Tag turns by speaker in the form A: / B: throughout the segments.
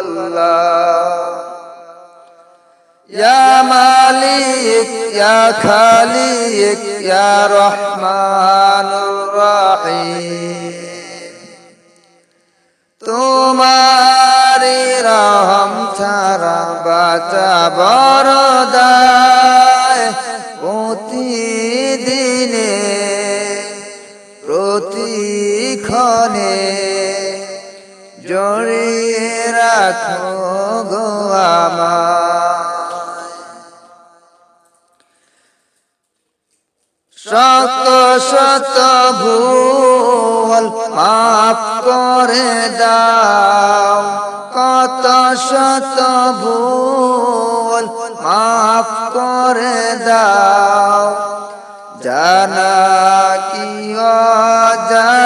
A: الله يا مالك يا خالق يا رحمن الرحيم তোমারি রহম ছাড়া বাঁচা বড় জড়িয়ে রাখো গো শত শত ভুল মাফ করে দাও। কত শত ভুল মাফ করে দাও। জানা কি জানা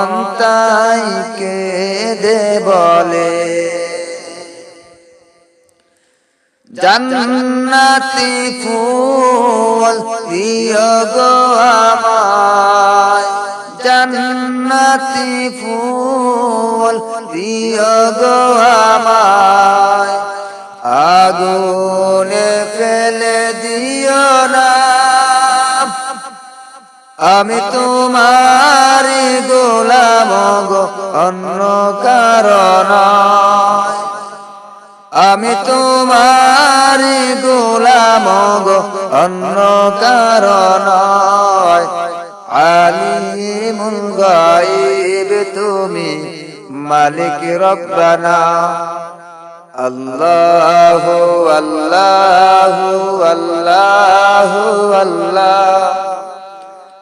A: মন তাই দে বলে। জান্নাতি ফুল দিও গো আমায়। জান্নাতি ফুল দিও গো আমায়। আগুনে ফেলে দিও না। আমি তোমারি গোলাম গো, অন্য কারণ আমি তোমারি গোলাম গো, অন্য কারণ আলিমুল গাইব তুমি মালিক রব্বানা। আল্লাহ আল্লাহ আল্লাহ আল্লাহ।